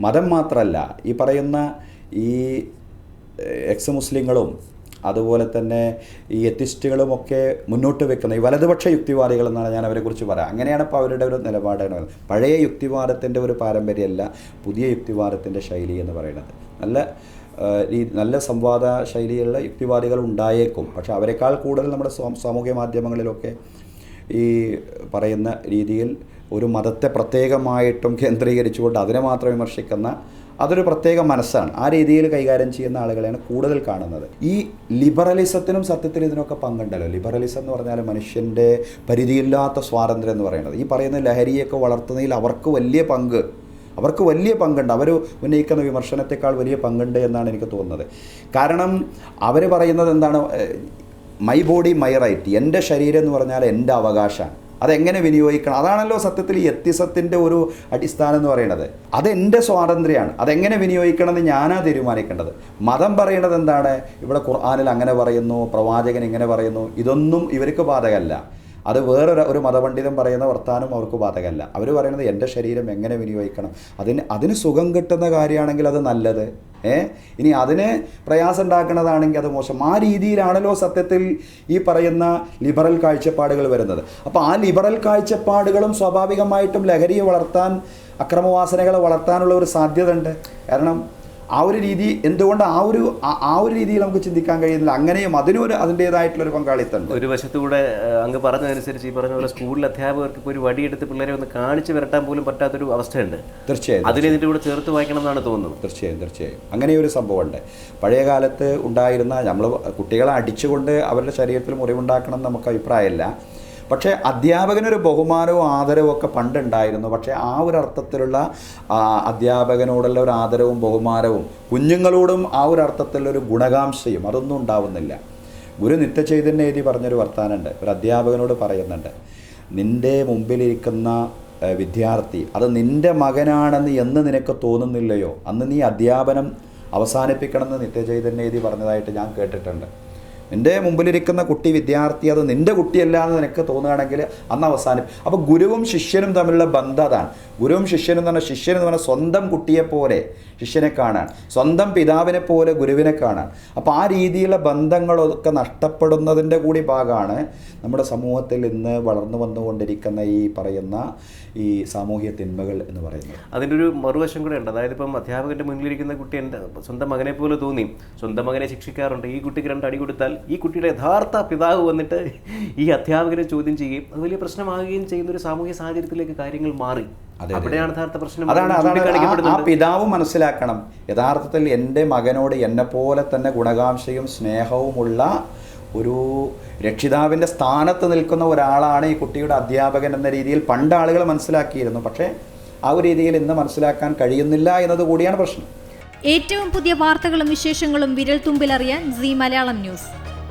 മതം മാത്രമല്ല ഈ പറയുന്ന ഈ എക്സ് മുസ്ലിങ്ങളും അതുപോലെ തന്നെ ഈ എത്തിസ്റ്റുകളും ഒക്കെ മുന്നോട്ട് വെക്കുന്ന ഈ വലതുപക്ഷ യുക്തിവാദികൾ എന്നാണ് ഞാൻ അവരെക്കുറിച്ച് പറയാം. അങ്ങനെയാണ് ഇപ്പോൾ അവരുടെ ഒരു നിലപാടാണ് പഴയ യുക്തിവാദത്തിന്റെ ഒരു പാരമ്പര്യമല്ല പുതിയ യുക്തിവാദത്തിന്റെ ശൈലി എന്ന് പറയുന്നത്. നല്ല നല്ല സംവാദ ശൈലിയുള്ള യുക്തിവാദികൾ ഉണ്ടായേക്കും. പക്ഷേ അവരെക്കാൾ കൂടുതൽ നമ്മുടെ സാമൂഹ്യ മാധ്യമങ്ങളിലൊക്കെ ഈ പറയുന്ന രീതിയിൽ ഒരു മതത്തെ പ്രത്യേകമായിട്ടും കേന്ദ്രീകരിച്ചുകൊണ്ട് അതിനെ മാത്രം വിമർശിക്കുന്ന അതൊരു പ്രത്യേക മനസ്സാണ്. ആ രീതിയിൽ കൈകാര്യം ചെയ്യുന്ന ആളുകളെയാണ് കൂടുതൽ കാണുന്നത്. ഈ ലിബറലിസത്തിനും സത്യത്തിൽ ഇതിനൊക്കെ പങ്കുണ്ടല്ലോ. ലിബറലിസം എന്ന് പറഞ്ഞാൽ മനുഷ്യന്റെ പരിധിയില്ലാത്ത സ്വാതന്ത്ര്യം എന്ന് പറയുന്നത്. ഈ പറയുന്ന ലഹരിയൊക്കെ വളർത്തുന്നതിൽ അവർക്ക് വലിയ പങ്ക് അവർക്ക് വലിയ പങ്കുണ്ട്. അവർ ഉന്നയിക്കുന്ന വിമർശനത്തെക്കാൾ വലിയ പങ്കുണ്ട് എന്നാണ് എനിക്ക് തോന്നുന്നത്. കാരണം അവർ പറയുന്നത് എന്താണ് മൈ ബോഡി മൈ റൈറ്റ് എന്റെ ശരീരം എന്ന് പറഞ്ഞാൽ എന്റെ അവകാശമാണ്. അതെങ്ങനെ വിനിയോഗിക്കണം? അതാണല്ലോ സത്യത്തിൽ ഈ എത്തിസത്തിന്റെ ഒരു അടിസ്ഥാനം എന്ന് പറയുന്നത്. അതെന്റെ സ്വാതന്ത്ര്യമാണ്. അതെങ്ങനെ വിനിയോഗിക്കണം എന്ന് ഞാനാ തീരുമാനിക്കേണ്ടത്. മതം പറയുന്നത് എന്താണ്? ഇവിടെ ഖുർആാനിൽ അങ്ങനെ പറയുന്നു പ്രവാചകൻ ഇങ്ങനെ പറയുന്നു. ഇതൊന്നും ഇവർക്ക് ബാധകമല്ല. അത് വേറൊരു ഒരു മതപണ്ഡിതം പറയുന്ന വർത്താനം അവർക്ക് ബാധകമല്ല. അവർ പറയുന്നത് എന്റെ ശരീരം എങ്ങനെ വിനിയോഗിക്കണം? അതിന് അതിന് സുഖം കിട്ടുന്ന കാര്യമാണെങ്കിൽ അത് നല്ലത്. ഏ? ഇനി അതിന് പ്രയാസം ഉണ്ടാക്കുന്നതാണെങ്കിൽ അത് മോശം. ആ രീതിയിലാണല്ലോ സത്യത്തിൽ ഈ പറയുന്ന ലിബറൽ കാഴ്ചപ്പാടുകൾ വരുന്നത്. അപ്പോൾ ആ ലിബറൽ കാഴ്ചപ്പാടുകളും സ്വാഭാവികമായിട്ടും ലഹരിയെ വളർത്താൻ അക്രമവാസനകളെ വളർത്താനുള്ള ഒരു സാധ്യത ഉണ്ട് കാരണം ആ ഒരു രീതി എന്തുകൊണ്ട് ആ ഒരു ആ- ഒരു രീതിയിൽ നമുക്ക് ചിന്തിക്കാൻ കഴിയുന്നില്ല? അങ്ങനെയും അതിനൊരു അതിന്റേതായിട്ടുള്ളൊരു പങ്കാളിത്തമുണ്ട്. ഒരു വശത്തുകൂടെ അങ്ങ് പറഞ്ഞതനുസരിച്ച് ഈ പറഞ്ഞ പോലെ സ്കൂളിൽ അധ്യാപകർക്ക് ഇപ്പോൾ ഒരു വടിയെടുത്ത് പിള്ളേരെ ഒന്ന് കാണിച്ച് വരട്ടാൻ പോലും പറ്റാത്തൊരു അവസ്ഥയുണ്ട്. തീർച്ചയായും അതിനെ ഇതിന്റെ കൂടെ ചേർത്ത് വായിക്കണം എന്നാണ് തോന്നുന്നത്. തീർച്ചയായും തീർച്ചയായും. അങ്ങനെ ഒരു സംഭവമുണ്ട്. പഴയ കാലത്ത് ഉണ്ടായിരുന്ന നമ്മൾ കുട്ടികളെ അടിച്ചുകൊണ്ട് അവരുടെ ശരീരത്തിൽ മുറിവുണ്ടാക്കണം എന്ന് നമുക്ക് അഭിപ്രായമില്ല. പക്ഷേ അധ്യാപകനൊരു ബഹുമാനവും ആദരവും ഒക്കെ പണ്ടുണ്ടായിരുന്നു. പക്ഷേ ആ ഒരു അർത്ഥത്തിലുള്ള അധ്യാപകനോടുള്ള ഒരു ആദരവും ബഹുമാനവും കുഞ്ഞുങ്ങളോടും ആ ഒരു അർത്ഥത്തിലുള്ള ഒരു ഗുണകാംക്ഷയും അതൊന്നും ഉണ്ടാവുന്നില്ല. ഗുരു നിത്യചൈതന്യ എഴുതി പറഞ്ഞൊരു വർത്താനുണ്ട് ഒരു അധ്യാപകനോട് പറയുന്നുണ്ട് നിന്റെ മുമ്പിലിരിക്കുന്ന വിദ്യാർത്ഥി അത് നിന്റെ മകനാണെന്ന് എന്ന് നിനക്ക് തോന്നുന്നില്ലയോ? അന്ന് നീ അധ്യാപനം അവസാനിപ്പിക്കണമെന്ന് നിത്യചൈതന്യ എഴുതി പറഞ്ഞതായിട്ട് ഞാൻ കേട്ടിട്ടുണ്ട്. നിന്റെ മുമ്പിലിരിക്കുന്ന കുട്ടി വിദ്യാർത്ഥി അത് നിന്റെ കുട്ടിയല്ല എന്ന് നിനക്ക് തോന്നുകയാണെങ്കിൽ അന്ന് അവസാനം. അപ്പോൾ ഗുരുവും ശിഷ്യനും തമ്മിലുള്ള ബന്ധം അതാണ്. ഗുരുവും ശിഷ്യനും പറഞ്ഞാൽ ശിഷ്യൻ എന്ന് പറഞ്ഞാൽ സ്വന്തം കുട്ടിയെപ്പോലെ ശിഷ്യനെ കാണാൻ സ്വന്തം പിതാവിനെ പോലെ ഗുരുവിനെ കാണാൻ. അപ്പോൾ ആ രീതിയിലുള്ള ബന്ധങ്ങളൊക്കെ നഷ്ടപ്പെടുന്നതിന്റെ കൂടി ഭാഗമാണ് നമ്മുടെ സമൂഹത്തിൽ ഇന്ന് വളർന്നു വന്നുകൊണ്ടിരിക്കുന്ന ഈ പറയുന്ന ഈ സാമൂഹ്യ തിന്മകൾ എന്ന് പറയുന്നത്. അതിന്റെ ഒരു മറുവശം കൂടെ ഉണ്ട്. അതായത് ഇപ്പം അധ്യാപകന്റെ മുന്നിലിരിക്കുന്ന കുട്ടി എന്റെ സ്വന്തം മകനെ പോലെ തോന്നി. സ്വന്തം മകനെ ശിക്ഷിക്കാറുണ്ട്. ഈ കുട്ടിക്ക് രണ്ട് അടി കൊടുത്താൽ ഈ കുട്ടിയുടെ യഥാർത്ഥ പിതാവ് വന്നിട്ട് ഈ അധ്യാപകരെ ചോദ്യം ചെയ്യുകയും അത് വലിയ പ്രശ്നമാകുകയും ചെയ്യുന്ന ഒരു സാമൂഹ്യ സാഹചര്യത്തിലേക്ക് കാര്യങ്ങൾ മാറി. അതെ, അവിടെയാണ് യഥാർത്ഥ പ്രശ്നം അതാണ് അതാണ് ആ- പിതാവ് മനസ്സിലാക്കണം. യഥാർത്ഥത്തിൽ എന്റെ മകനോട് എന്നെ പോലെ തന്നെ ഗുണകാംക്ഷയും സ്നേഹവുമുള്ള ഒരു രക്ഷിതാവിന്റെ സ്ഥാനത്ത് നിൽക്കുന്ന ഒരാളാണ് ഈ കുട്ടിയുടെ അധ്യാപകൻ എന്ന രീതിയിൽ പണ്ട് ആളുകൾ മനസ്സിലാക്കിയിരുന്നു. പക്ഷേ ആ ഒരു രീതിയിൽ ഇന്ന് മനസ്സിലാക്കാൻ കഴിയുന്നില്ല എന്നത് കൂടിയാണ് പ്രശ്നം. ഏറ്റവും പുതിയ വാർത്തകളും വിശേഷങ്ങളും വിരൽ തുമ്പിലറിയാൻ സി മലയാളം ന്യൂസ്.